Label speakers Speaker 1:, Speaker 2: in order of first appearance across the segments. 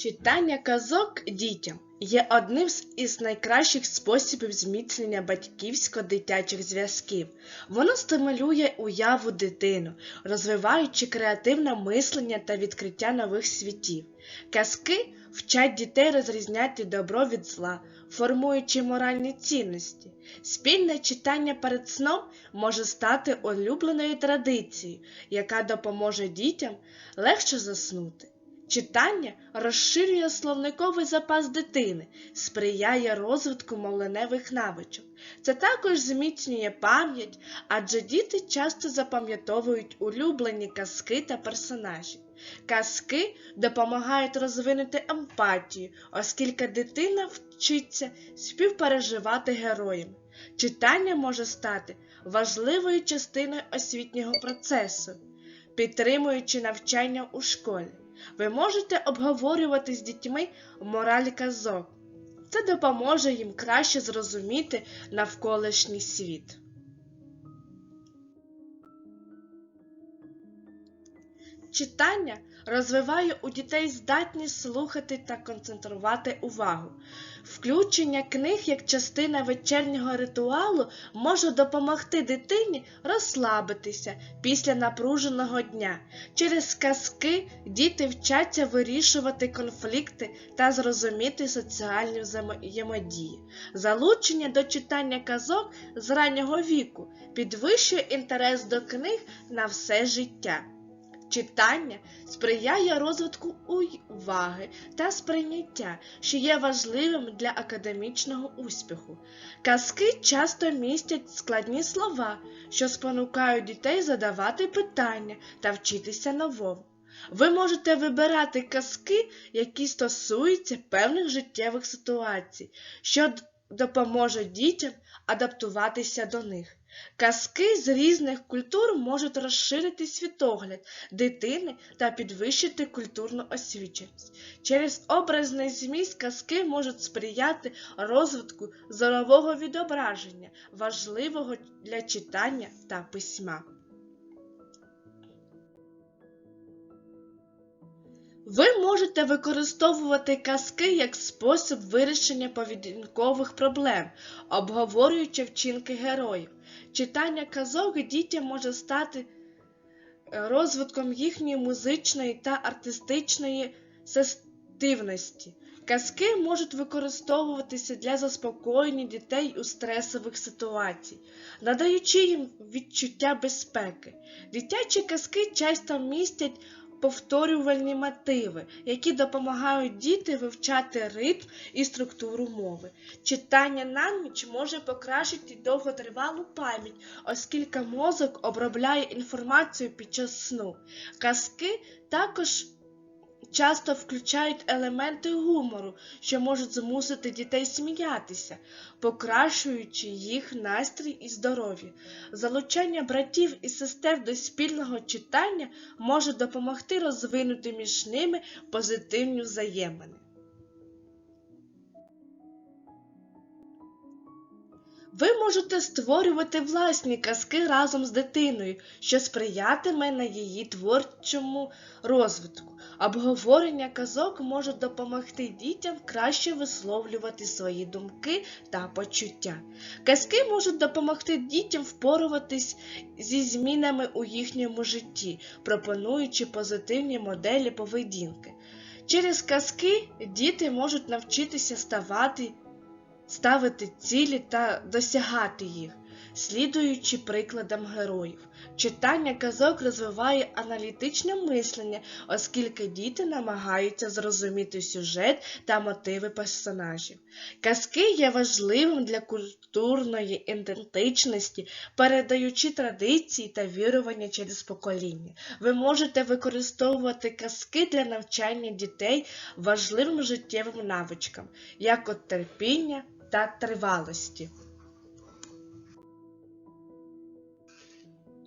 Speaker 1: Читання казок дітям є одним із найкращих способів зміцнення батьківсько-дитячих зв'язків. Воно стимулює уяву дитину, розвиваючи креативне мислення та відкриття нових світів. Казки вчать дітей розрізняти добро від зла, формуючи моральні цінності. Спільне читання перед сном може стати улюбленою традицією, яка допоможе дітям легше заснути. Читання розширює словниковий запас дитини, сприяє розвитку мовленевих навичок. Це також зміцнює пам'ять, адже діти часто запам'ятовують улюблені казки та персонажів. Казки допомагають розвинути емпатію, оскільки дитина вчиться співпереживати героям. Читання може стати важливою частиною освітнього процесу, підтримуючи навчання у школі. Ви можете обговорювати з дітьми мораль казок. Це допоможе їм краще зрозуміти навколишній світ. Читання розвиває у дітей здатність слухати та концентрувати увагу. Включення книг як частина вечірнього ритуалу може допомогти дитині розслабитися після напруженого дня. Через казки діти вчаться вирішувати конфлікти та зрозуміти соціальні взаємодії. Залучення до читання казок з раннього віку підвищує інтерес до книг на все життя. Читання сприяє розвитку уваги та сприйняття, що є важливим для академічного успіху. Казки часто містять складні слова, що спонукають дітей задавати питання та вчитися новому. Ви можете вибирати казки, які стосуються певних життєвих ситуацій, що допоможе дітям адаптуватися до них. Казки з різних культур можуть розширити світогляд дитини та підвищити культурну освіченість. Через образний зміст казки можуть сприяти розвитку зорового відображення, важливого для читання та письма. Ви можете використовувати казки як спосіб вирішення поведінкових проблем, обговорюючи вчинки героїв. Читання казок дітям може стати розвитком їхньої музичної та артистичної сестивності. Казки можуть використовуватися для заспокоєння дітей у стресових ситуаціях, надаючи їм відчуття безпеки. Дитячі казки часто містять повторювальні мотиви, які допомагають діти вивчати ритм і структуру мови. Читання на ніч може покращити довготривалу пам'ять, оскільки мозок обробляє інформацію під час сну. Казки також часто включають елементи гумору, що можуть змусити дітей сміятися, покращуючи їх настрій і здоров'я. Залучання братів і сестер до спільного читання може допомогти розвинути між ними позитивні взаємини. Ви можете створювати власні казки разом з дитиною, що сприятиме на її творчому розвитку. Обговорення казок може допомогти дітям краще висловлювати свої думки та почуття. Казки можуть допомогти дітям впоруватись зі змінами у їхньому житті, пропонуючи позитивні моделі поведінки. Через казки діти можуть навчитися ставати ставити цілі та досягати їх, слідуючи прикладам героїв. Читання казок розвиває аналітичне мислення, оскільки діти намагаються зрозуміти сюжет та мотиви персонажів. Казки є важливим для культурної ідентичності, передаючи традиції та вірування через покоління. Ви можете використовувати казки для навчання дітей важливим життєвим навичкам, як от терпіння та тривалості.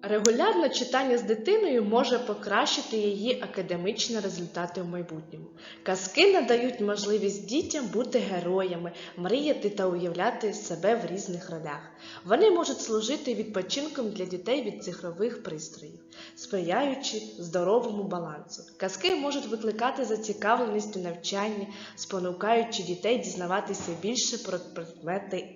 Speaker 1: Регулярне читання з дитиною може покращити її академічні результати в майбутньому. Казки надають можливість дітям бути героями, мріяти та уявляти себе в різних ролях. Вони можуть служити відпочинком для дітей від цифрових пристроїв, сприяючи здоровому балансу. Казки можуть викликати зацікавленість у навчанні, спонукаючи дітей дізнаватися більше про предмети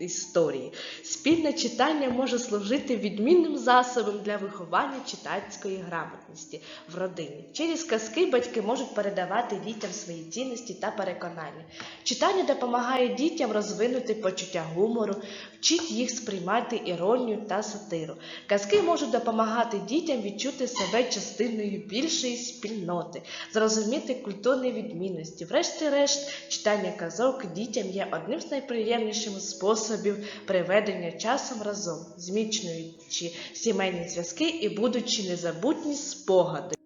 Speaker 1: історії. Спільне читання може служити відмінним засобом для виховання читацької грамотності в родині. Через казки батьки можуть передавати дітям свої цінності та переконання. Читання допомагає дітям розвинути почуття гумору, вчить їх сприймати іронію та сатиру. Казки можуть допомагати дітям відчути себе частиною більшої спільноти, зрозуміти культурні відмінності. Врешті-решт, читання казок дітям є одним з найприємніших способів приведення часом разом, зміцнюючи сімейні зв'язки і будучи незабутні спогади.